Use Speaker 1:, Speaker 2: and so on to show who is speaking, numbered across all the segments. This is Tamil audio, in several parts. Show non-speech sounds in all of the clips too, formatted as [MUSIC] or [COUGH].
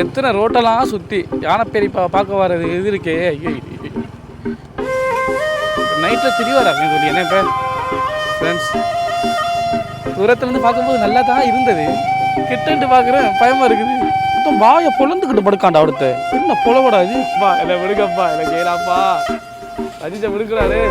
Speaker 1: எத்தனை ரோட்டெல்லாம் சுற்றி யானை பா பார்க்க வர்றது இது இருக்கே? ஐயோ நைட்டில் திரி வராங்க சொல்லி என்ன இப்போ ஃப்ரெண்ட்ஸ் தூரத்துலேருந்து பார்க்கும்போது நல்லா தான் இருந்தது. கிட்டன்ட்டு பார்க்குறேன் பயமாக இருக்குது. மொத்தம் வாயை பொழுந்துக்கிட்டு படுக்காண்டா அடுத்து என்ன பொழவடாது வா என்னை விடுங்கப்பா என்னை கேளாப்பா. அஜித்தை விடுக்கிறாரு.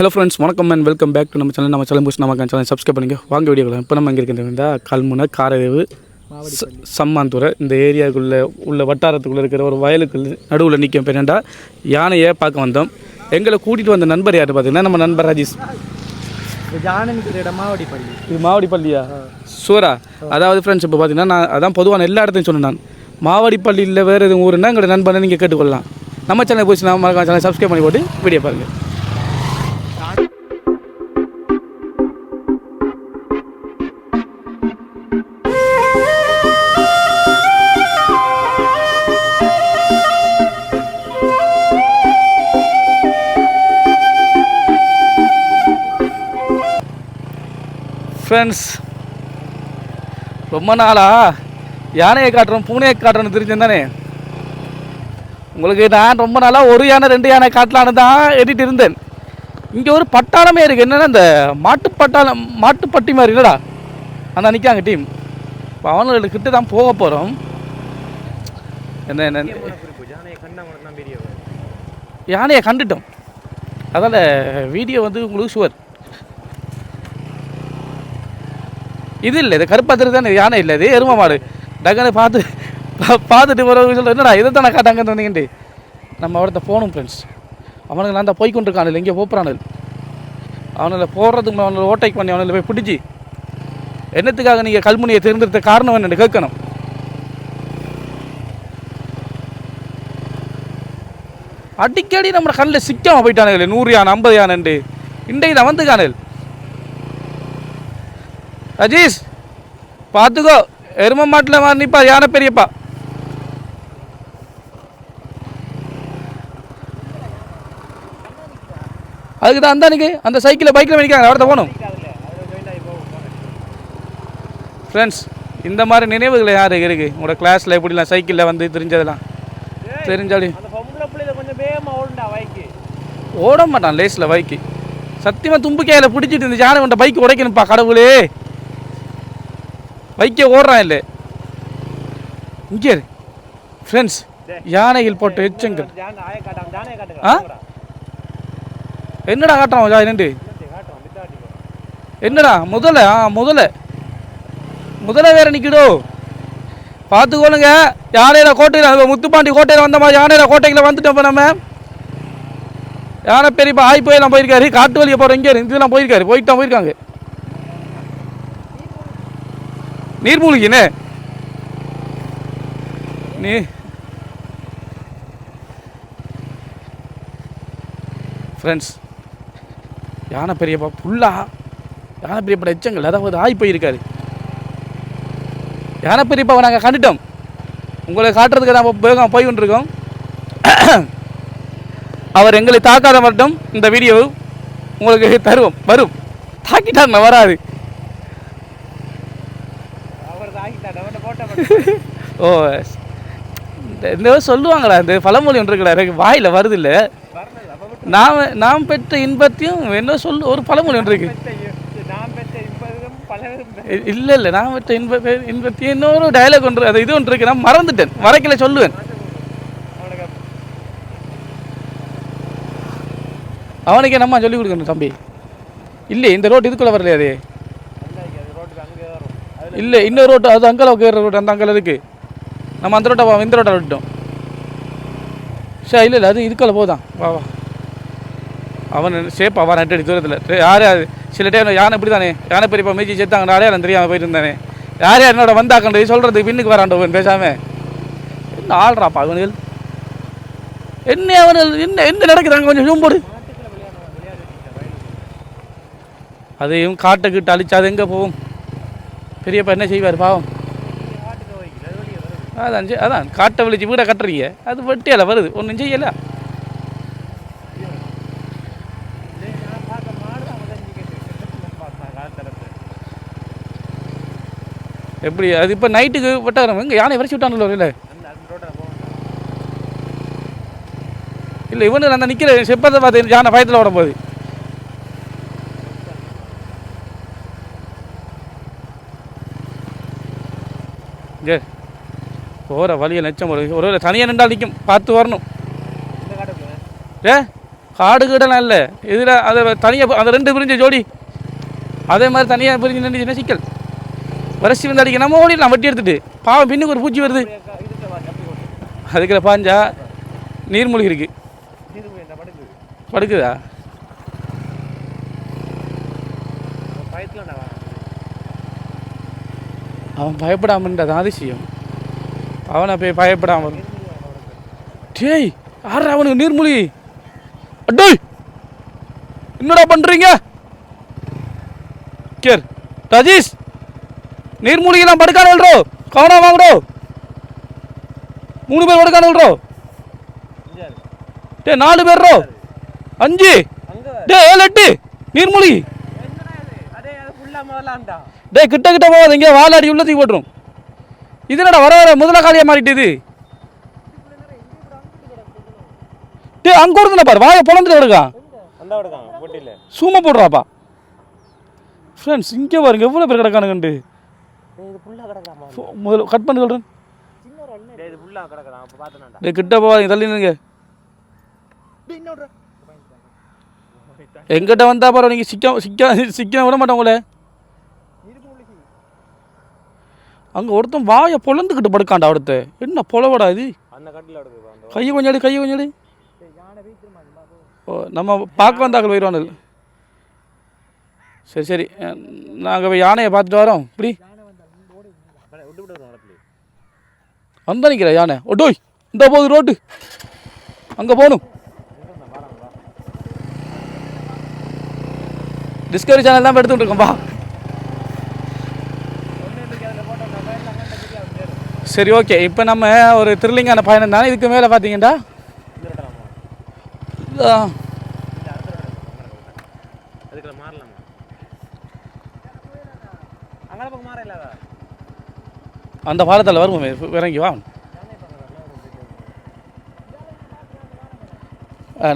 Speaker 1: ஹலோ ஃப்ரெண்ட்ஸ் வணக்கம் அண்ட் வெல்கம் பேக் டு நம்ம சேனல் நம்ம சேனல் புஷ் நம்ம சேனல் சப்ஸ்கிரைப் பண்ணிங்க. வாங்க வீடியோக்கலாம் இப்போ நம்ம எங்கே இருக்கின்ற கல்முனை காரதேவு ச- சம்மாந்துறை. இந்த ஏரியாவுக்குள்ளே உள்ள வட்டாரத்துக்குள்ளே இருக்கிற ஒரு வயலுக்குள்ள நடுவில் நிற்கும் பேரண்டா யானையை பார்க்க வந்தோம். எங்களை கூட்டிகிட்டு வந்த நண்பர் யார் பார்த்தீங்கன்னா நம்ம நண்பர் ராஜேஷ்.
Speaker 2: மாவடிப்பள்ளி
Speaker 1: இது மாவடிப்பள்ளியா சூரா? அதாவது ஃப்ரெண்ட்ஸ் இப்போ பார்த்தீங்கன்னா நான் அதான் பொதுவான எல்லா இடத்தையும் சொன்னேன் நான். மாவடிப்பள்ளியில் வேறு எதுவும் ஊருன்னா எங்களோட நண்பனை நீங்கள் கேட்டுக்கொள்ளலாம். நம்ம சேனல் போச்சு நம்ம சேனல் சப்ஸ்கிரைப் பண்ணி போட்டு வீடியோ பாருங்கள் ஃப்ரெண்ட்ஸ் ரொம்ப நாளா யானையை காட்டுறோம் பூனையை காட்டுறோன்னு தெரிஞ்சேன் தானே? உங்களுக்கு நான் ரொம்ப நாளாக ஒரு யானை ரெண்டு யானை காட்டலான்னு தான் எடிட்டு இருந்தேன். இங்கே ஒரு பட்டாளமே இருக்குது என்னென்னா இந்த மாட்டுப்பட்டாளம் மாட்டுப்பட்டி மாதிரி இல்லைடா. அந்த நிற்காங்க டீம் இப்போ அவனுங்களுக்கு கிட்ட தான் போக போகிறோம் என்ன என்ன
Speaker 2: கண்ணா
Speaker 1: யானையை கண்டுட்டோம். அதால் வீடியோ வந்து உங்களுக்கு சுவர் இது இல்லை இது கருப்பாத்திரி தானே யானை இல்லை இது எரும மாடு. டக்குன்னு பார்த்து பார்த்துட்டு போகிறவங்க சொல்கிறேன் என்னடா இதை தானே காட்டாங்கன்னு வந்தீங்கண்டி நம்ம அவர்கிட்ட போகணும் ஃப்ரெண்ட்ஸ் அவனுக்கு நான் தான் போய் இல்லை எங்கே போகிறானு அவனில் போடுறதுக்கு அவனில் ஓட்டைக்கு பண்ணி அவனில் போய் பிடிச்சி என்னத்துக்காக நீங்கள் கல்முனியை தேர்ந்தெடுத்த காரணம் என்னென்னு கேட்கணும். அடிக்கடி நம்ம கண்ணில் சிக்காமல் போயிட்டானுங்களே நூறு யானை ஐம்பது யானைண்டு இன்றைக்கு நான் வந்து காணல் அஜீஸ் பார்த்துக்கோ எரும மாட்டில் மாதிரி யானை பெரியப்பா. அதுக்கு தான் அந்த அன்னைக்கு அந்த சைக்கிளில் பைக்கில் பண்ணிக்காங்க அவர்த்த போகணும். ஃப்ரெண்ட்ஸ் இந்த மாதிரி நினைவுகள் யாருக்கு இருக்குது உங்களோட கிளாஸில் எப்படிலாம் சைக்கிளில் வந்து தெரிஞ்சதெல்லாம்? தெரிஞ்சாடி ஓட மாட்டான் லேஸில் பைக்கு சத்தியமாக தும்பிக்கையில் பிடிச்சிட்டு இந்த யானை கொண்ட பைக் உடைக்கணும்ப்பா கடவுளே. பைக்கே ஓடுறான் இல்லை. இங்கே ஃப்ரெண்ட்ஸ் யானைகள் போட்ட எச்சங்கள். ஆ? என்னடா காட்டுறான்
Speaker 2: வித்தாட்டி
Speaker 1: என்னடா முதல்ல ஆ முதல்ல முதல்ல வேற நிற்கிடோ பார்த்துக்கோணுங்க யானையில் கோட்டையில் முத்துப்பாண்டி கோட்டையில் வந்த மாதிரி யானையில் கோட்டையில் வந்துட்டோம் நம்ம. யானை பெரியப்பா ஆய் போயெல்லாம் போயிருக்காரு காட்டு வழியை போகிற இங்கே இதெல்லாம் போயிருக்காரு போயிட்டு தான் போயிருக்காங்க. நீர்மூழ்கினே நீ. ஃப்ரெண்ட்ஸ் யானை பெரியப்பா புல்லா. யானை பெரியப்பட எச்சங்கள் அதாவது ஆய் போயிருக்காரு. யானை பெரியப்பாவை நாங்கள் கண்டுட்டோம். உங்களை காட்டுறதுக்கு தான் வேகம் போய் கொண்டிருக்கோம். அவர் எங்களை தாக்காத மட்டும் இந்த வீடியோ உங்களுக்கு தருவோம். வரும். தாக்கிட்டாங்க வராது
Speaker 2: அவர் தாக்கிட்டாட அவன் போட்ட
Speaker 1: ஓ இந்த சொல்லுவாங்களா இந்த பழமொழி ஒன்று எனக்கு வாயில் வருது இல்லை நாம் நாம் பெற்ற இன்பத்தையும் என்ன சொல்லு ஒரு பழமொழி ஒன்று இருக்கு. இல்லை இல்லை நான் பெற்ற இன்ப இன்பத்தையும் இன்னொரு டயலாக் ஒன்று அது இது ஒன்று இருக்கு நான் மறந்துட்டேன் மறைக்கல சொல்லுவேன்.
Speaker 2: அவனுக்கு
Speaker 1: நம்ம சொல்லிக் கொடுக்கணும் தம்பி? இல்லை இந்த ரோட் இதுக்குள்ளே வரலையா அது? இல்லை இன்னொரு ரோட்டு அது அங்கே உட்கார ரோடு அந்த அங்கே இருக்கு. நம்ம அந்த ரோட்டை இந்த ரோட்டை விட்டோம் சரி இல்லை இல்லை அது இதுக்கால போதான் வா வா. அவன் சேப்பா வா ரெண்டு அடி தூரத்தில். யார் யார் சில டைம் யானை இப்படி தானே யானை பெரியப்பா மேய்ச்சி சேர்த்தாங்க அடையாளம் தெரியாமல் போயிட்டு இருந்தானே யார் யார் என்னோட வந்தாக்கண்டு சொல்கிறதுக்கு பின்னுக்கு வராண்டவன் பேசாமல் என்ன ஆள்றாப்பா அவனுகள் என்ன அவனுகள்? என்ன என்ன நடக்குதாங்க கொஞ்சம் ஜூம் போடு. அதையும் காட்டை கிட்ட அழிச்சு அது எங்கே போகும்? பெரியப்பா என்ன செய்வார் பாவம்
Speaker 2: காட்டுக்கு வைக்கல அது வெளியே வருது
Speaker 1: அதான் சரி, அதான் காட்டை விழிச்சு வீடை கட்டுறீங்க. அது வெட்டியால வருது. ஒன்றும் செய்யல. எப்படி? அது இப்போ நைட்டுக்கு வெட்டாரம் இங்கே யானை வரைச்சி விட்டாங்களோ இல்லை? இல்லை இவனு நான் நிற்கிற செப்பத்தை பார்த்து யானை பயத்தில் ஓட போது போகிற வழியை நெச்சம் ஒரு ஒரு தனியாக நின்றால் நிற்கும் பார்த்து வரணும். ஏ? காடு கீடலாம் இல்லை. இதில் அதை தனியாக அந்த ரெண்டு பிரிஞ்ச ஜோடி. அதே மாதிரி தனியாக பிரிஞ்சு நின்றுச்சுன்னா சிக்கல் வரிசை வந்து அடிக்க நம்ம ஓடிடலாம் வட்டி எடுத்துட்டு. பாவம் பின்னுக்கு ஒரு பூச்சி வருது. அதுக்குள்ள பாஞ்சா நீர்மூழ்கி இருக்கு.
Speaker 2: படுக்குது?
Speaker 1: அவன் பயப்படாமன்றது அதிசயம். அவனை போய் பயப்படாம டேய் யாரா அவனுக்கு நீர்மூழ்கி? அடேய் என்னடா பண்றீங்க? கேர் ராஜேஷ் நீர்மூழ்கிலாம் படுக்கான வில்றோ கவனம் வாங்கடோ. மூணு பேர் படுக்கான
Speaker 2: இங்கே
Speaker 1: டே நாலு பேர்ரோ? அஞ்சு?
Speaker 2: அங்கே
Speaker 1: டே ஏழு எட்டு? நீர்மூழ்கி? டே கிட்ட கிட்ட போகாது இங்கே வாலாடி உள்ள தூக்கி போட்டுரும். இது என்னடா வர வர முதல காலியாக மாறிட்டு இது? டே அங்கே ஒருத்தன பாரு வாயை பொழந்துட்டு
Speaker 2: போட்டியில்.
Speaker 1: சூமா போடுறாப்பா. ஃப்ரெண்ட்ஸ் இங்கே பாருங்க எவ்வளோ பேர் கிடக்கானுங்கண்டு முதல்ல கட் பண்ணி சொல்கிறேன் டே கிட்ட போகாதீங்க தள்ளி
Speaker 2: இன்னொரு.
Speaker 1: எங்கிட்ட வந்தா பாரு நீங்கள் சிக்க சிக்க சிக்க விட மாட்டோம் உங்களே. அங்கே ஒருத்தன் வாயை பொழந்துக்கிட்டு படுக்காண்டா ஒருத்த என்ன பொலவடா இது? கையை கொஞ்சம் எடு கையை கொஞ்சம் எடு.
Speaker 2: யானை வீட்டுமா
Speaker 1: ஓ நம்ம பார்க்க வந்தாக்கள் போயிடுவானு சரி சரி. நாங்கள் போய் யானையை பார்த்துட்டு வரோம். இப்படி வந்தா நிற்கிற யானை. ஒட்டோய் இந்த போகுது ரோட்டு. அங்கே போகணும். டிஸ்கவரி சேனல் தான் எடுத்துகிட்டு இருக்கோம்பா சரி ஓகே இப்போ நம்ம ஒரு த்ரில்லிங்கான பயணம் தானே? இதுக்கு மேலே பார்த்தீங்கன்னா அந்த பாலத்தில் வருவோமே இறங்கி வா.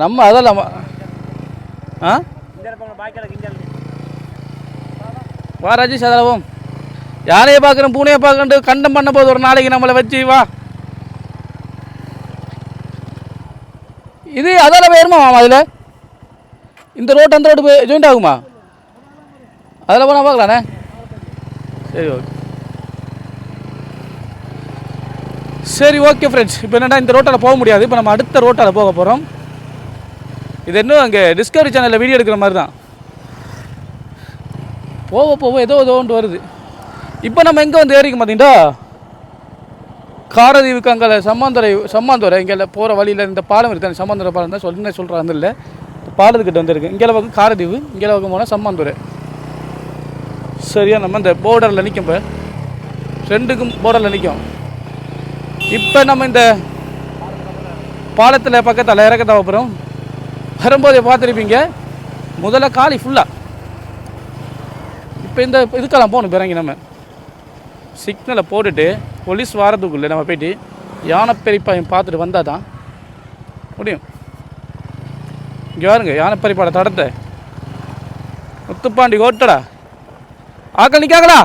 Speaker 1: நம்ம அதெல்லாம் ஆ? வா ராஜேஷ் அதில் யானையை பார்க்குறேன் பூனையை பார்க்கறது கண்டம் பண்ண போது ஒரு நாளைக்கு நம்மளை வச்சு வா. இது அதில் போயிருமா அதில்? இந்த ரோட் அந்த ரோடு போய் ஜாயிண்ட் ஆகுமா? அதில் போனால் பார்க்கலாண்ணே சரி ஓகே சரி ஓகே ஃப்ரெண்ட்ஸ் இப்போ என்னடா இந்த ரோட்டால் போக முடியாது. இப்போ நம்ம அடுத்த ரோட்டால் போக போகிறோம் இது இன்னும் அங்கே டிஸ்கவரி சேனலில் வீடியோ எடுக்கிற மாதிரி தான். போக போக ஏதோ ஏதோ ஒன்று வருது. இப்போ நம்ம எங்கே வந்து ஏறிக்க பார்த்தீங்களா காரதீவுக்கு அங்கே சம்மாந்துறை சம்மாந்துறை இங்கே போகிற வழியில் இந்த பாலம் இருக்குது சம்மாந்துறை பாலம் தான் சொல்லி சொல்கிறேன் அந்த இல்லை பாலத்துக்கிட்ட வந்துருக்கு. இங்கே பக்கம் காரதீவு இங்கே பக்கம் போனால் சம்மாந்துறை சரியா நம்ம இந்த போர்டரில் நிற்கும் இப்போ. ரெண்டுக்கும் போர்டரில் நிற்கும் இப்போ நம்ம இந்த பாலத்தில் பக்கத்தில் இறக்கத்தை அப்புறம் வரும்போதே பார்த்துருப்பீங்க? முதல்ல காலி ஃபுல்லாக இப்போ இந்த இதுக்கெல்லாம் போகணும் பிறங்கி நம்ம. சிக்னலை போட்டுட்டு போலீஸ் வாரத்துக்குள்ளே நம்ம போயிட்டு யானை பெரியப்பாயும் பார்த்துட்டு வந்தால் தான் முடியும். இங்கே பாருங்க யானை தடத்தை. முத்துப்பாண்டி ஓட்டடா. ஆக்கள் நிற்காங்களா?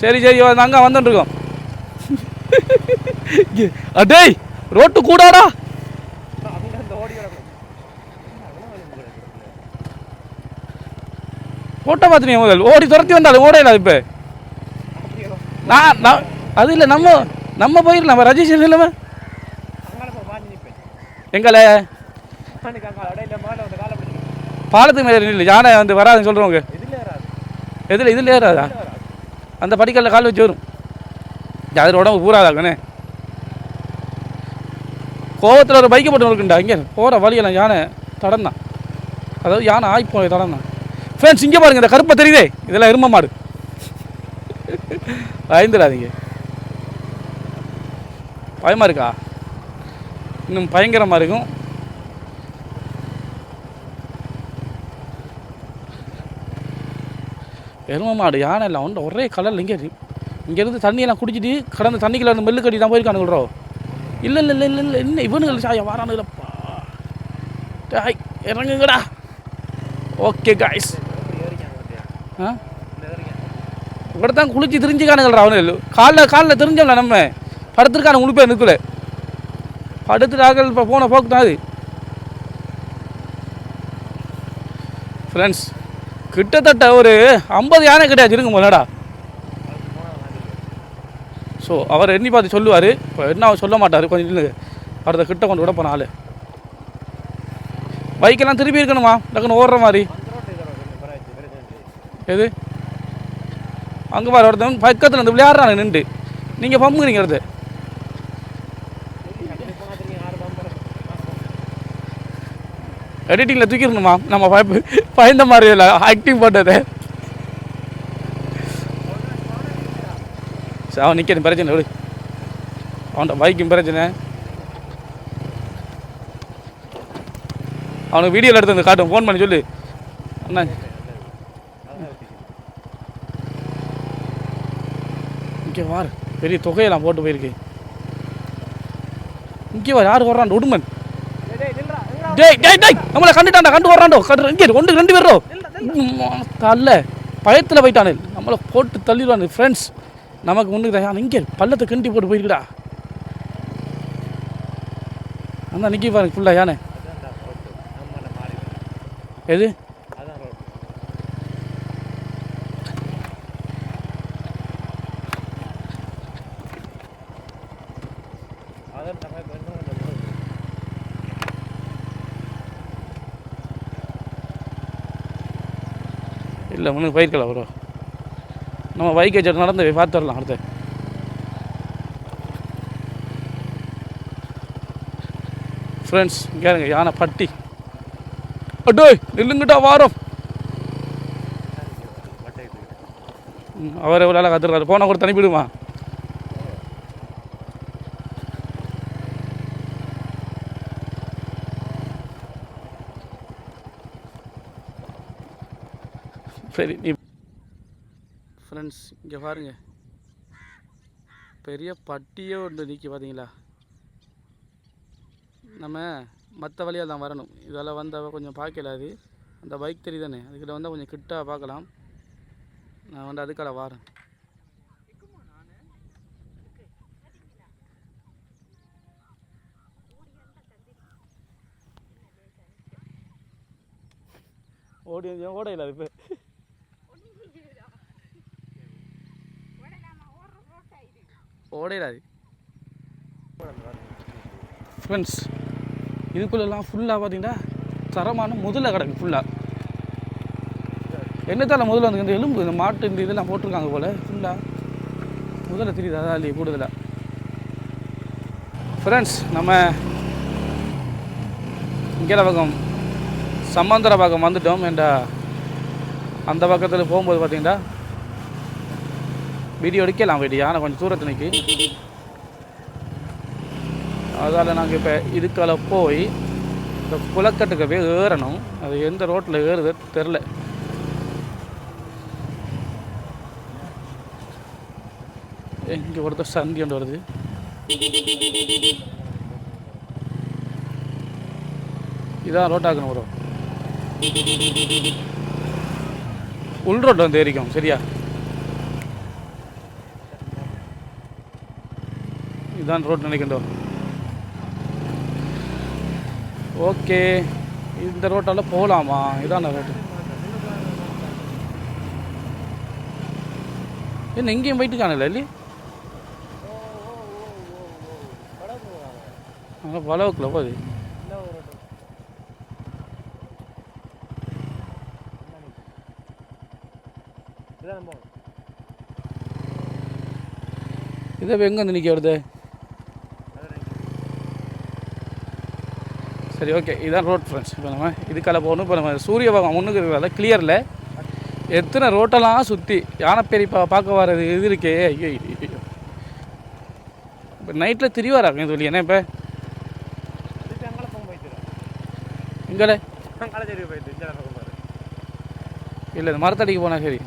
Speaker 1: சரி சரி நாங்கள் வந்துட்டுருக்கோம். அடேய் ரோட்டு கூடாடா.
Speaker 2: ஓடி
Speaker 1: ஓட்ட பார்த்துனீங்க முதல். ஓடி துரத்தி வந்தாலும் ஓடையில இப்போ. நான் நான் அது இல்லை நம்ம நம்ம போயிடலாம். நம்ம ரஜிஸ்ட்ரேஷன் இல்லாமல் எங்களை?
Speaker 2: மேலே
Speaker 1: பாலத்துக்கு மேலே இல்லை யானை வந்து வராதுன்னு சொல்கிறவங்க எதில் இதில் ஏறாதா? அந்த படிக்கல்ல கால் வச்சு வரும் அது உடம்பு பூராதாக்கண்ணே கோவத்தில் ஒரு பைக்கை போட்டு இருக்குண்டா இங்கே போகிற வழியெல்லாம் யானை தடம் தான் அதாவது யானை ஆய் போய் தடம் தான் ஃப்ரெண்ட்ஸ் இங்கே பாருங்கள் இந்த கருப்பை தெரியுதே? இதெல்லாம் எரும மாடு. பயந்துடாதீங்க பயமாக இருக்கா இன்னும் பயங்கரமாக இருக்கும் எரும மாடு யானை இல்லை ஒன்று ஒரே கலரில் இங்கே இங்கேருந்து தண்ணியெல்லாம் குடிச்சிட்டு கடந்த தண்ணிக்குள்ள அந்த மெல்லு கட்டி தான் போயிருக்கானுங்களோ இல்லை இல்லை இல்லை இல்லை இல்லை என்ன இவனுங்கள் சாயா வாரானுங்களப்பா டாய் இறங்குங்கடா ஓகே காய்ஸ் ஆ இப்படி தான் குளிச்சு திரிஞ்சுக்கானுங்கள்டா அவனு. இல்லை காலைல காலில் தெரிஞ்சோம்ல நம்ம படுத்துருக்கான உழுப்பே நிற்கல. படுத்துட்டாக்கள் இப்போ போன போக்கு தான் அது. ஃப்ரெண்ட்ஸ் கிட்டத்தட்ட ஒரு ஐம்பது யானை கிடையாது இருங்க முதலடா ஸோ அவர் எண்ணி பார்த்து சொல்லுவார். இப்போ என்ன அவர் சொல்ல மாட்டார். கொஞ்சம் இல்லைங்க அவரதை கிட்ட கொண்டு விட போன பைக்கெல்லாம் திருப்பி இருக்கணுமா? டக்குன்னு ஓடுற மாதிரி. எது? அங்கே பாரு ஒருத்தன் பக்கத்தில் இருந்து விளையாடுறாங்க நின்று. நீங்கள் பம்புங்கிறீங்க அடுத்து எடிட்டிங்கில் தூக்கிடணுமா? நம்ம பயப்பு பயந்த மாதிரி இல்லை ஆக்டிங் போட்டது. சரி அவன் நிற்கிறது பிரச்சனை விடு. அவன்கிட்ட பைக்கும் பிரச்சனை. அவனுக்கு வீடியோவில் எடுத்து வந்து காட்டும். ஃபோன் பண்ணி சொல்லு. அண்ணா இங்கே வார். பெரிய தொகையெல்லாம் போட்டு போயிருக்கு இங்கே வார் யார் வர்றான்? உடுமன்.
Speaker 2: டேய்
Speaker 1: டேய் டேய் நம்மளை கண்டுட்டாண்டா கண்டு வர்றான்டோ. கண்டு இங்கே ஒன்று ரெண்டு பேரோ தல்ல பயத்தில் போயிட்டானே. நம்மளை போட்டு தள்ளிடுவானு ஃப்ரெண்ட்ஸ் நமக்கு முன்னுக்கு தான் இங்கே பள்ளத்தை கிண்டி போட்டு போயிருக்குடா. அந்த நிற்கி பாருங்க ஃபுல்லாக யானை. எது
Speaker 2: அதான் ரோட்டு அதான் நம்ம பெருசாக அந்த ரோடு
Speaker 1: இல்லை முன்னுக்கு போயிருக்கல ப்ரோ நம்ம பைக் வச்சுட்டு நடந்து பார்த்து வரலாம் அடுத்து. ஃப்ரெண்ட்ஸ் கேளுங்க யானை பட்டி. அடோய் நில்லுங்கிட்டா வாரம். அவர் எவ்வளோ கத்துறாரு போனால் கூட தனிப்பிடுமா சரி நீ ஃப்ரெண்ட்ஸ் இங்கே பாருங்கள் பெரிய பட்டியே ஒன்று நிற்கி பார்த்தீங்களா நம்ம மற்ற வழியாக தான் வரணும். இதெல்லாம் வந்தால் கொஞ்சம் பார்க்கல அது. அந்த பைக் தெரியுதானே? அதுக்கிட்ட வந்தால் கொஞ்சம் கிட்ட பார்க்கலாம் நான் வந்து அதுக்கால வாரேன். ஓடி ஓடையில் அது இப்போ. ஓடையில் ஃப்ரெண்ட்ஸ் இதுக்குள்ளெல்லாம் ஃபுல்லாக பார்த்தீங்கன்னா தரமான முதல்ல கிடக்கு ஃபுல்லாக என்னத்தால் முதல்ல வந்து இந்த எலும்பு இந்த மாட்டு இந்த இதெல்லாம் போட்டிருக்காங்க போல் ஃபுல்லாக முதல்ல தெரியுது? அதான் இல்லையே கூடுதலாக ஃப்ரெண்ட்ஸ் நம்ம இங்கே பக்கம் சம்மந்தர பக்கம் வந்துட்டோம் என்ற அந்த பக்கத்தில் போகும்போது பார்த்தீங்கன்னா வீடியோ எடுக்கலாம் போயிட்டு யானை கொஞ்சம் தூரத்து நிற்கி அதால் நாங்கள் இப்போ இதுக்கால போய் இந்த குளக்கட்டுக்கு போய் ஏறணும். அது எந்த ரோட்டில் ஏறுது தெரில இங்கே ஒருத்தர் சந்தி ஒன்று வருது. இதான் ரோட்டாக்கணும் ப்ரோ. உள் ரோட்டில் வந்து ஏறிக்கும் சரியா? இதான் ரோட் நினைக்கின்றோம் ஓகே. இந்த ரோட்டால் போகலாமா இதான ரோட்டு என்ன இங்கேயும் போயிட்டு காணல இல்லை அங்கே பலவுக்குள்ள போகுது.
Speaker 2: இதான்
Speaker 1: இதை இப்போ எங்கே வந்து நிற்க வருது? சரி ஓகே இதான் ரோட் ஃப்ரெண்ட்ஸ் இப்போ நம்ம இதுக்கால போகணும். இப்போ நம்ம சூரிய பகவான் ஒன்றுக்கு இருக்கிறதால கிளியரில் எத்தனை ரோட்டெல்லாம் சுற்றி யானைப்பேரி பா பார்க்க வர்றது இது இருக்கே. ஐயோ ஐயோ இப்போ நைட்டில் திரிவாராங்க இது என்ன இப்போ?
Speaker 2: திருப்பி போயிட்டு
Speaker 1: எங்கடே இல்லை இந்த மரத்தடிக்கு போனால் சரி.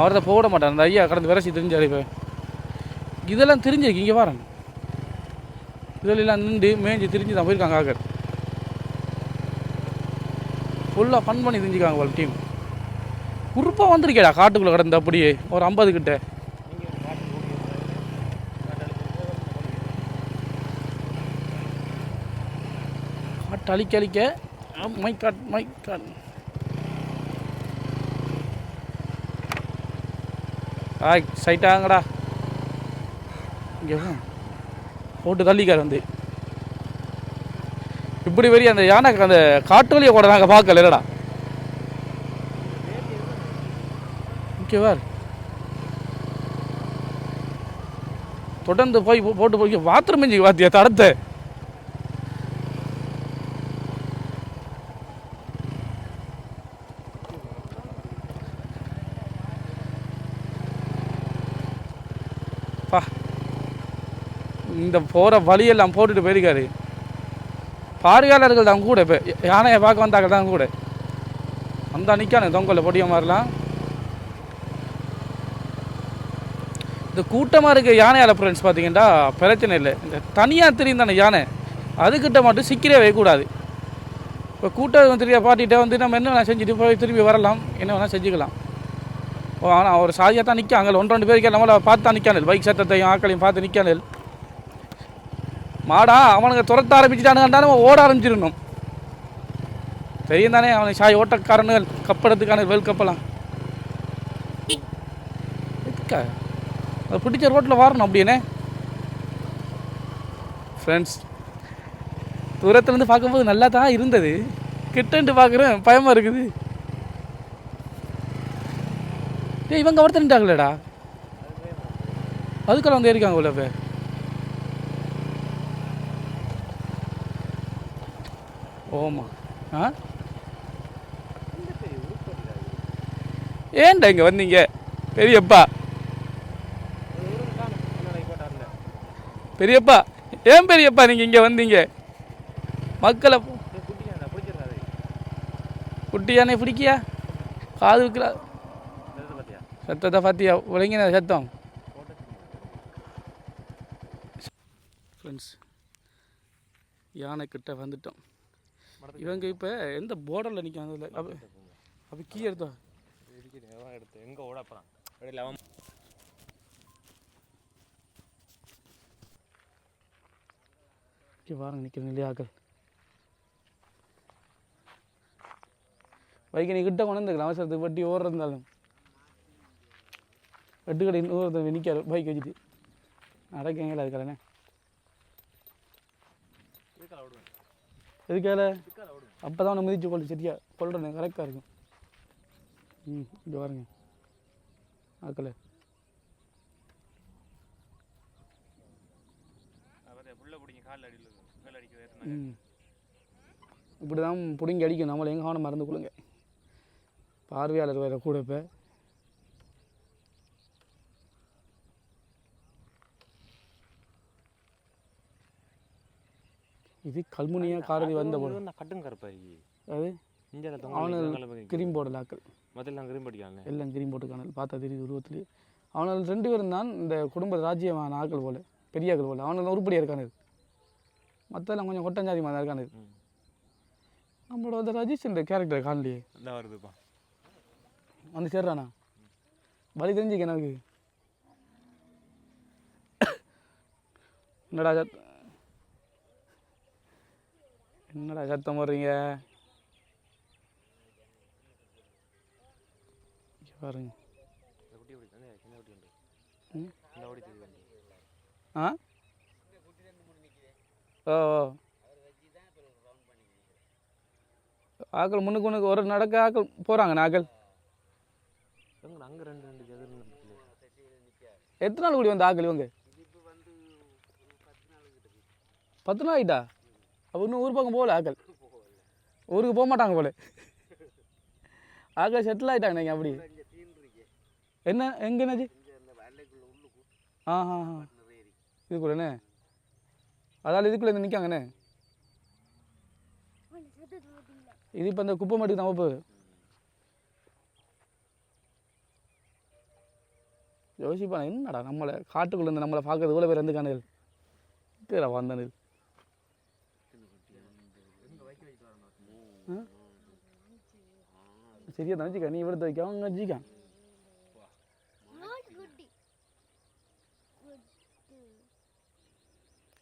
Speaker 1: அவர்த போட மாட்டார். அந்த ஐயா கடந்து விரசி தெரிஞ்சாரு இப்போ. இதெல்லாம் தெரிஞ்சிருக்கு. இங்கே பாருங்க இதெல்லாம் நின்று மேய்ஞ்சி திரிஞ்சு தான் போயிருக்காங்க ஆகர். ஃபுல்லாக ஃபன் பண்ணி தெரிஞ்சுக்காங்க போல டீம் குறுப்பாக வந்திருக்கேடா காட்டுக்குள்ளே கிடந்து அப்படியே. ஒரு ஐம்பது கிட்ட.
Speaker 2: காட்டு
Speaker 1: அழிக்க அழிக்க. மை காட் மை காட் ஆய் சைட்டாங்கடா இங்கே போட்டு தள்ளிக்கார் வந்து. இப்படி வரி அந்த யானை அந்த காட்டு வழியை கூட நாங்கள் பார்க்கல இல்லடா. ஓகேவா தொடர்ந்து போய் போட்டு போய் பாத்ரூம் இஞ்சி வாத்தியா தடத்தை பா இந்த போகிற வழியெல்லாம் போட்டுட்டு போயிருக்காரு. பார்வையாளர்கள் தான் கூட இப்போ. யானையை பார்க்க வந்தாங்க தான் கூட. வந்தால் நிற்கானு தொங்கல பொடிய மாதிரிலாம். இந்த கூட்டமாக இருக்க யானையால் ஃப்ரெண்ட்ஸ் பார்த்தீங்கன்னா பிரச்சனை இல்லை. இந்த தனியாக தெரியும் தானே யானை அதுக்கிட்ட மட்டும் சிக்கிறே வைக்கக்கூடாது. இப்போ கூட்டம் தெரிய பாட்டிகிட்ட வந்து நம்ம என்ன வேணால் செஞ்சுட்டு போய் திரும்பி வரலாம். என்ன வேணால் செஞ்சுக்கலாம். ஓ ஆனால் ஒரு சாதியாக தான் நிற்காங்க ஒன்று ரெண்டு பேருக்கு நம்மளை பார்த்து தான் நிற்கானல் பைக் சத்தத்தையும் ஆக்களையும் பார்த்து நிற்கானல் மாடா அவனுங்க துரத்த ஆரம்பிச்சுட்டானுங்கன்றாலும் ஓட ஆரம்பிச்சிடணும். தெரியும் தானே அவனுக்கு சாய் ஓட்டக்காரனுகள் கப்படத்துக்கான வேல் கப்பலாம் எதுக்கா? அதை பிடிச்ச ரோட்டில் வரணும் அப்படின்னே ஃப்ரெண்ட்ஸ் தூரத்துலேருந்து பார்க்கும்போது நல்லா தான் இருந்தது? கிட்டன்ட்டு பார்க்குறேன் பயமாக இருக்குது. டேய் இவங்க ஒருத்தன்ட்டாங்களேடா அதுக்கெல்லாம் வந்து ஏறிக்காங்க உள்ள பேர் ஓமா ஆ? ஏன்டா இங்கே வந்தீங்க? பெரியப்பா. பெரியப்பா ஏன் பெரியப்பா நீங்கள் இங்கே வந்தீங்க? மக்களை
Speaker 2: பிடிச்சிருக்காது
Speaker 1: குட்டியானே பிடிக்கியா? காது
Speaker 2: பார்த்தியா
Speaker 1: சத்தத்தை பார்த்தியா உலங்கின சத்தம். ஃப்ரெண்ட்ஸ் யானை கிட்ட வந்துட்டோம். இவங்க இப்போ எந்த பார்டரில் நிற்காங்க அப்போ அப்போ கீ எடுத்தா?
Speaker 2: எடுத்து? எங்கே ஓட போகிறான் இடையில அவன்
Speaker 1: இங்கே பாருங்க நிற்கிறேன் இல்லையாக்கள் வைக்க நீ கிட்ட கொண்டு வந்துக்கலாம் அவசரத்துக்கு வட்டி ஓடுற இருந்தாலும். வெட்டு கடை இன்னொரு நிற்காரு பைக் வச்சுட்டு. நடக்கங்களா அதுக்கடனே
Speaker 2: இதுக்கால ஓடுவேன்
Speaker 1: எதுக்கால அப்போ தான் அவனை மிதிச்சு கொள்ளு சரியா? கொள்றேன் கரெக்டாக இருக்கும். ம் இங்கே பாருங்க. ஆக்கல இப்படி தான் பிடுங்கி அடிக்கும். நம்மளை எங்கே கவனம் மறந்து கொள்ளுங்க. பார்வையாளர் வேறு கூட இப்போ. இது கல்முனியா காரதி வந்த
Speaker 2: நான் கட்டும் கருப்பாரி
Speaker 1: அது?
Speaker 2: இந்தியாவில்
Speaker 1: அவனு
Speaker 2: தொங்க
Speaker 1: கிரீம் போர்டில் ஆக்கள்
Speaker 2: முதல்ல கிரீம் படிக்காங்க
Speaker 1: எல்லாம் கிரீம் போட்டு காணல் பார்த்தா தெரியுது உருவத்துலேயே அவனால் ரெண்டு பேரும் தான் இந்த குடும்ப ராஜ்யமான ஆக்கள் போல பெரிய ஆக்கள் போல. அவனால் உருப்படியாக இருக்கானது. மற்றெல்லாம் கொஞ்சம் கொட்டஞ்சாதிமாக தான் இருக்கானது நம்மளோட அந்த ரஜிஷ் இந்த கேரக்டர் காணலையே.
Speaker 2: வருதுப்பா.
Speaker 1: வந்து சேர்றானா? வழி தெரிஞ்சுக்க எனக்கு. என்னடா என்னடா சத்தம் போடுறீங்க? பாருங்க. ம். ஆ? ஓ ஓ. ஆக்கள் முன்னுக்கு முன்னுக்கு ஒரு நடக்க ஆக்கள் போகிறாங்க
Speaker 2: நாக்கள்.
Speaker 1: எத்தனை நாள் கூடி வந்த ஆக்கள் இவங்க? பத்து நாள் ஆகிட்டா அப்போ இன்னும் ஊர் பக்கம் போகல ஆக்கள். ஊருக்கு போக மாட்டாங்க போல. ஆக்கள் செட்டில் ஆகிட்டாங்க நீங்கள் அப்படி. என்ன எங்கே
Speaker 3: என்னது?
Speaker 1: ஆ
Speaker 3: ஹா ஹா
Speaker 1: இதுக்குள்ளண்ணே அதால் இதுக்குள்ளே இருந்து நிற்காங்கண்ணே இது இப்போ இந்த குப்பை மட்டுக்கு தான் போகுது யோசிப்பான என்னடா நம்மளை காட்டுக்குள்ளே இருந்து நம்மளை பார்க்கறது இவ்வளோ பேர் வந்து காணுகள் பேரா வந்தனது சரியா நினச்சிக்க நீ இவ்வளோ வைக்க அவங்க வச்சிக்க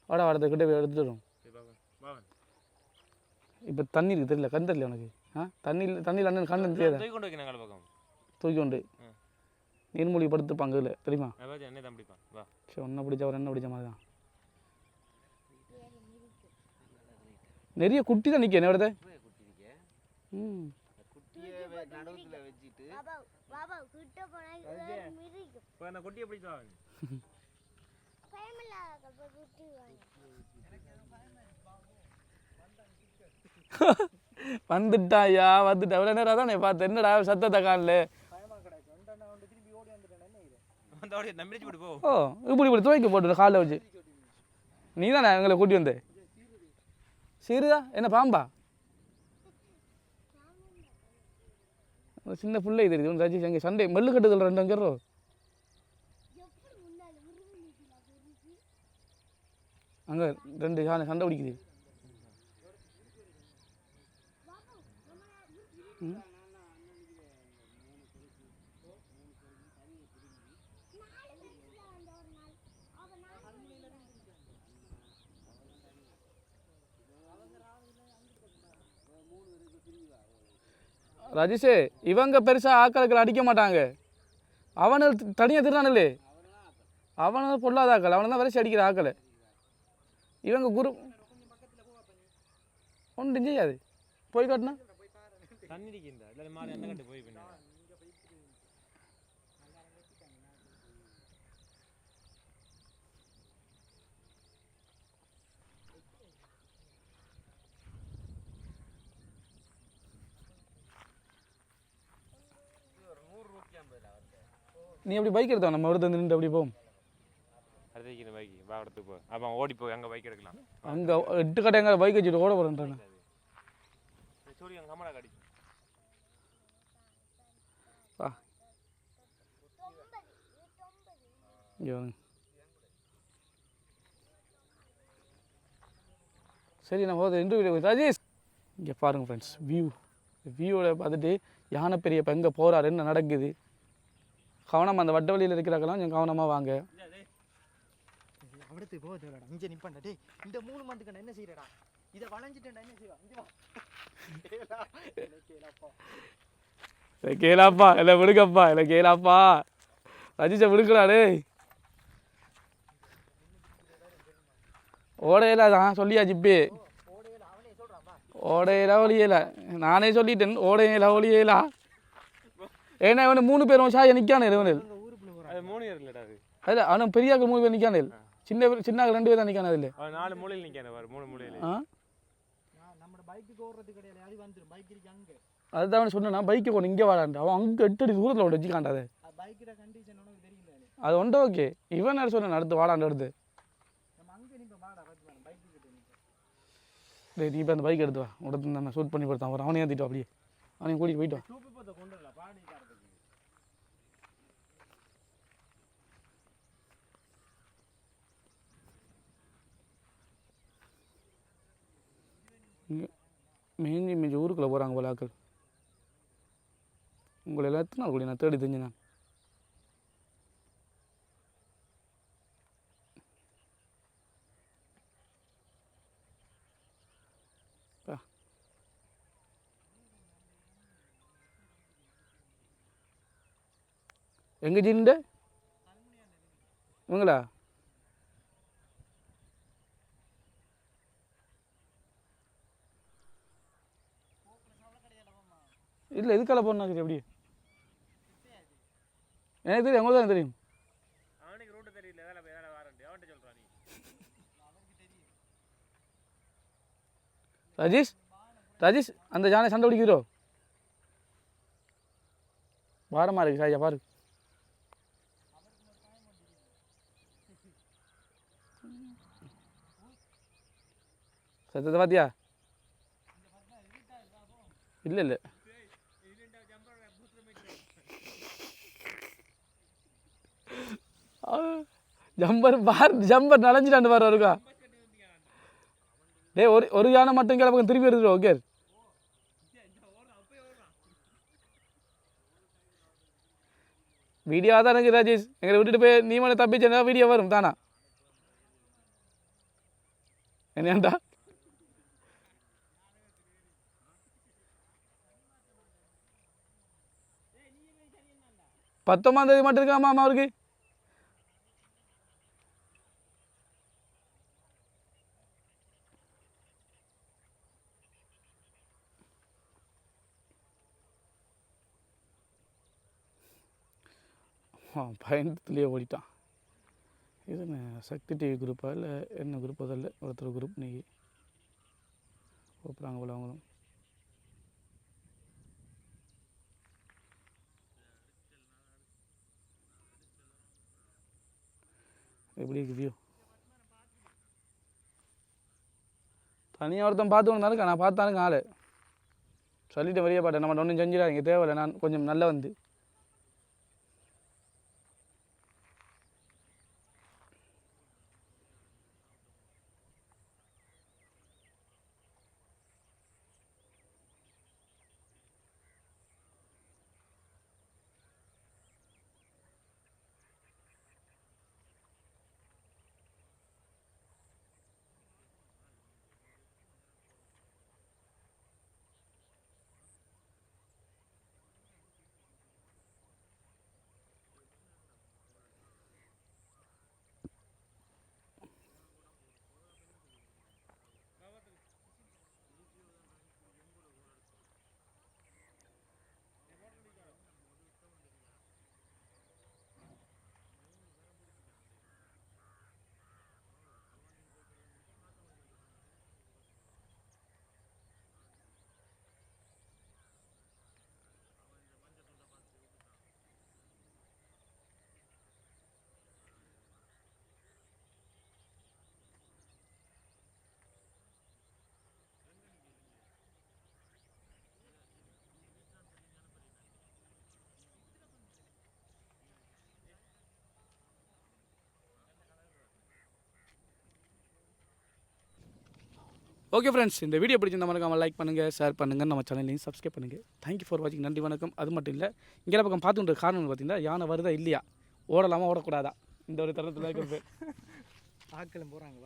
Speaker 1: வாடா வாடத்தை கிட்ட போய் எடுத்துட்டு வரும் இப்போ தண்ணி இருக்கு தெரியல கண் தெரியல உனக்கு ஆ தண்ணியில் தண்ணியில் அண்ணன் கண்ணு தெரியாதா
Speaker 4: தூக்கி கொண்டு வைக்கணும் எங்களை பக்கம்
Speaker 1: தூக்கி கொண்டு
Speaker 4: ம்.
Speaker 1: நீர்மூழ்கி படுத்துப்பாங்க இதில் தெரியுமா சரி ஒன்றை பிடிச்ச ஒரு என்ன பிடிச்ச மாதிரி தான் நிறைய குட்டி தான் நிற்க என்ன
Speaker 3: இருக்கே
Speaker 1: ம்
Speaker 3: நடுவுல வச்சுட்டு.
Speaker 5: பாபா பாபா கிட்ட போனா மிதிக்கும்
Speaker 4: இப்போ அந்த கொட்டியை பிடிச்சா
Speaker 5: பயமில்லாத போய் குட்டி வாங்க.
Speaker 1: வந்துட்டா ஐயா வந்துட்டா. எவ்வளோ நேரம் தானே பார்த்து. என்னடா சத்தத்தை காணல? ஓ இப்படி இப்படி துவைக்க போட்டு காலில் வச்சு. நீ தானே எங்களை கூட்டி வந்த? சீருதா? என்ன பாம்பா? சின்ன பிள்ளை தெரியுது. ஒன்று ராஜேஷ் எங்கள் சண்டை மெல்லு கட்டுதல் ரெண்டு அங்கே
Speaker 5: எப்படி முன்னால உருவி நிற்கல பெருசு
Speaker 1: அங்கே ரெண்டு சாணை சண்டை பிடிக்குது
Speaker 5: நாலு பெருசுல வந்த ஒரு நாள் அவ நாலு
Speaker 1: ராஜேஷே இவங்க பெருசாக ஆக்களுக்கு அடிக்க மாட்டாங்க. அவனை தனியாக திருடானல்லே அவனை பொல்லாத ஆக்கள் அவனை தான் வரிசை அடிக்கிற ஆக்களை இவங்க குரு ஒன்றும் செய்யாது. போய் காட்டினா
Speaker 4: தண்ணி இருக்கின்றா இல்லை மாறி அந்த கட்டு போய் பின்ன
Speaker 1: நீ அப்படி பைக் எடுத்தா நம்ம ஒருத்தர் நின்று அப்படி போவோம்
Speaker 4: அடுத்து பைக் வா இடத்துக்கு போ. அப்போ ஓடி போய் அங்கே பைக் எடுக்கலாம்.
Speaker 1: அங்கே எட்டு கடை எங்கே பைக் வச்சுட்டு ஓட
Speaker 4: அங்கே அம்மனா கடி
Speaker 1: வா. இங்கே வாங்க. சரி நம்ம போது இன்டர்வியூ ராஜேஷ். இங்கே பாருங்கள் ஃப்ரெண்ட்ஸ் வியூ வியூவோட பார்த்துட்டு யானை பெரிய எங்கே போகிறாரு என்ன நடக்குது? கவனமாக அந்த வட்ட வழியில் இருக்கிறாங்களாம் கொஞ்சம் கவனமாக வாங்க.
Speaker 2: அவடத்து போகுது இங்கே நிப்பாண்டா டேய் இந்த மூணு மந்துக்கு என்ன செய்யறடா? இதை வளைஞ்சிட்டேன்டா என்ன செய்வா? இங்கே வா. கேளா கேளாப்பா?
Speaker 1: இல்லை கேளாப்பா இல்லை கேளாப்பா. ரஜிஷை விடுக்கடா டேய். ஓடையில தான்
Speaker 2: சொல்றான் வா
Speaker 1: ஓடையில ஒளியல நானே சொல்லிட்டேன் ஓடையில ஒளியலா ஏன்னா இவனு மூணு பேரும் சாய நிற்கானே இவனு
Speaker 2: உங்க ஊருக்குள்ள போறான்.
Speaker 4: அது மூணு பேர் இல்லைடா அது.
Speaker 1: அதில் அவனும் பெரியாக்கள் மூணு பேர் நிற்கானே சின்ன பேர் சின்ன ரெண்டு பேர் தான் நிற்கானே அதில்.
Speaker 4: அவன் நாலு மூலையில் நிற்கானே பாரு மூணு மூலையில்.
Speaker 1: ஆ?
Speaker 2: நான்
Speaker 1: அதுதான் அவன் சொன்னான் பைக்கை கொண்டு இங்கே வாடான்ட்டு. அவன் அங்கே எட்டு அடி தூரத்தில் ஒன்று வச்சுக்காண்டா அது. ஒன்று ஓகே இவன் என்ன சொன்னான் அடுத்து வாடாண்டு அடுத்து டேய் நீ இப்போ அந்த பைக் எடுத்து வா. உடத்து ஷூட் பண்ணி படுத்தான் அப்புறம் அவனையும் ஏற்றிட்டு அப்படியே. அவனையும் கூட்டிட்டு போயிட்டு வா
Speaker 2: சூப்பு பத்தை கொண்டு வரல பாடி காரத்துக்கு
Speaker 1: இங்க மேஞ்சி மேஞ்சி ஊருக்குள்ளே போகிறாங்க போல ஆக்கள். உங்களை எல்லாம் எத்தனை கூட நான் தேடி தெரிஞ்சு நான் எங்கே எங்க இவங்களா? இல்லை எதுக்கால போனாங்க எப்படி? எனக்கு தெரியும் உங்களுக்கு தான் தெரியும்.
Speaker 4: அவனுக்கு ரூட்டு தெரியல வேலை வேலை வாரண்டி அவன்கிட்ட சொல்கிறான் நீ.
Speaker 1: ராஜேஷ் ராஜேஷ் அந்த யானை சண்டை பிடிக்கிறோ பாரமாக இருக்கு சாயா பாரு. சத்தத்தை பார்த்தியா இல்லை இல்லை. ஜம்பர் பார் ஜம்பர் நனைஞ்சிட்டாண்டு பாரு இருக்கா டேய் ஒரு ஒரு யானை மட்டும் கிளம்புங்க திருப்பி எடுத்துருவோம் ஓகே. வீடியோ தான் எனக்கு ராஜேஷ். எங்களை விட்டுட்டு போய் நீ மட்டும் தப்பிச்சா வீடியோ வரும் தானா? என்னடா பத்தொம்பதாம் தேதி மட்டும் இருக்காமா அம்மா அவருக்கு? பயந்துலேயே ஓடிட்டான். இது என்ன சக்தி டிவி குரூப்பா இல்லை என்ன குரூப் அதில் ஒருத்தர் குரூப் நீ. கூப்பிட்றாங்க போல அவங்களும். எப்படி இருக்கு வியூ தனியாக ஒருத்தன் பார்த்து கொண்டு நான் பார்த்தானுங்க ஆளு சொல்லிட்டு வெளியே பாட்டேன் நம்ம ஒன்றும் செஞ்சிடாதீங்க. தேவையில்லை. நான் கொஞ்சம் நல்ல வந்து ஓகே ஃப்ரெண்ட்ஸ் இந்த வீடியோ பிடிச்சிருந்தா மறக்காம லைக் பண்ணுங்கள் ஷேர் பண்ணுங்கள் நம்ம சேனலையும் சப்ஸ்கிரைப் பண்ணுங்கள் தேங்க்யூ ஃபார் வாட்சிங் நன்றி வணக்கம். அது மட்டும் இல்லை இங்கே பக்கம் பார்த்துட்டு காரணம் பார்த்தீங்கன்னா யானை வருதா இல்லையா? ஓடலாமா ஓடக்கூடாதா? இந்த ஒரு தருணத்தில் இருக்கிறது. [LAUGHS]
Speaker 2: ஆட்களும் போகிறாங்க